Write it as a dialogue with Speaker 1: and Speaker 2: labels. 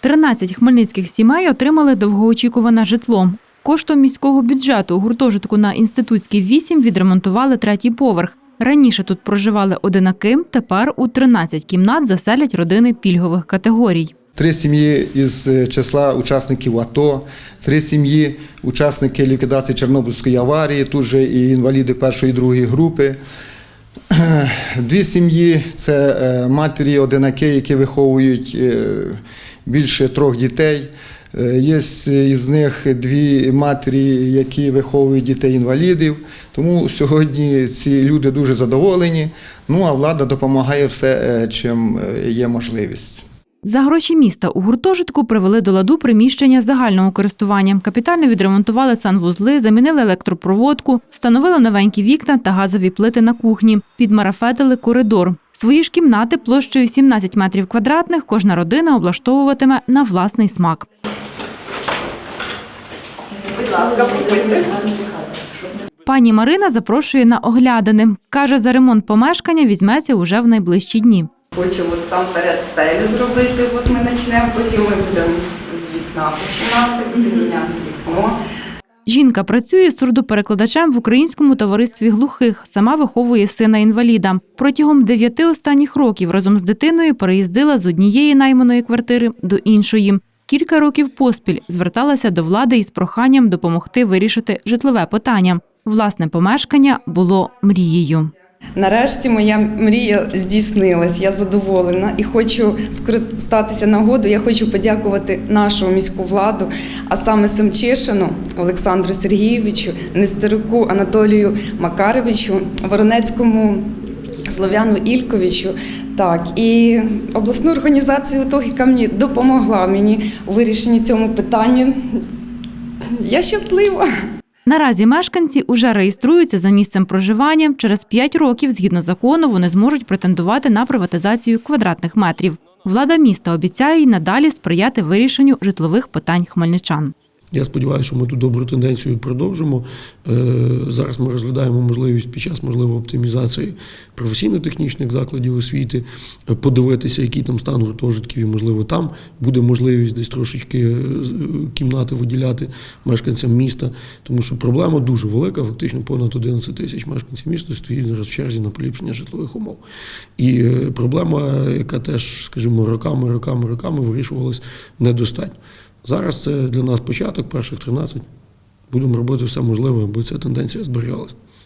Speaker 1: 13 хмельницьких сімей отримали довгоочікуване житло. Коштом міського бюджету у гуртожитку на інститутській 8 відремонтували третій поверх. Раніше тут проживали одинаким, тепер у 13 кімнат заселять родини пільгових категорій.
Speaker 2: Три сім'ї із е, числа учасників АТО, три сім'ї учасники ліквідації Чорнобильської аварії, тут же і інваліди першої і другої групи. Дві сім'ї це е, матері одинаки, які виховують е, більше трьох дітей. Е, Є із них дві матері, які виховують дітей-інвалідів. Тому сьогодні ці люди дуже задоволені. Ну а влада допомагає все, е, чим е, є можливість.
Speaker 1: За гроші міста у гуртожитку привели до ладу приміщення загального користування. Капітально відремонтували санвузли, замінили електропроводку, встановили новенькі вікна та газові плити на кухні, підмарафетили коридор. Свої ж кімнати площею 17 метрів квадратних кожна родина облаштовуватиме на власний смак.
Speaker 3: Будь ласка.
Speaker 1: Пані Марина запрошує на оглядини. Каже, за ремонт помешкання візьметься уже в найближчі дні.
Speaker 3: Хочу от сам перед стелю зробити. От ми почнемо, потім ми будемо з вікна починати, будемо міняти вікно.
Speaker 1: Жінка працює сурдоперекладачем в українському товаристві глухих. Сама виховує сина інваліда. Протягом дев'яти останніх років разом з дитиною переїздила з однієї найманої квартири до іншої. Кілька років поспіль зверталася до влади із проханням допомогти вирішити житлове питання. Власне помешкання було мрією.
Speaker 3: Нарешті моя мрія здійснилась. Я задоволена і хочу скористатися нагодою. Я хочу подякувати нашу міську владу, а саме Семчишину Олександру Сергійовичу, Нестеруку Анатолію Макаровичу, Воронецькому Слов'яну Ільковичу. Так, і обласну організацію ТОГ, яка мені допомогла мені у вирішенні цьому питанню. Я щаслива.
Speaker 1: Наразі мешканці уже реєструються за місцем проживання. Через 5 років, згідно закону, вони зможуть претендувати на приватизацію квадратних метрів. Влада міста обіцяє й надалі сприяти вирішенню житлових питань хмельничан.
Speaker 4: Я сподіваюся, що ми ту добру тенденцію продовжимо. Е, Зараз ми розглядаємо можливість під час можливо оптимізації професійно-технічних закладів освіти, е, подивитися, який там стан гуртожитків, і можливо там буде можливість десь трошечки е, кімнати виділяти мешканцям міста, тому що проблема дуже велика. Фактично понад 11 тисяч мешканців міста стоїть зараз в черзі на поліпшення житлових умов. І проблема, яка теж, скажімо, роками, роками, роками вирішувалась недостатньо. Зараз це для нас початок, перших 13. Будемо робити все можливе, аби ця тенденція зберігалася.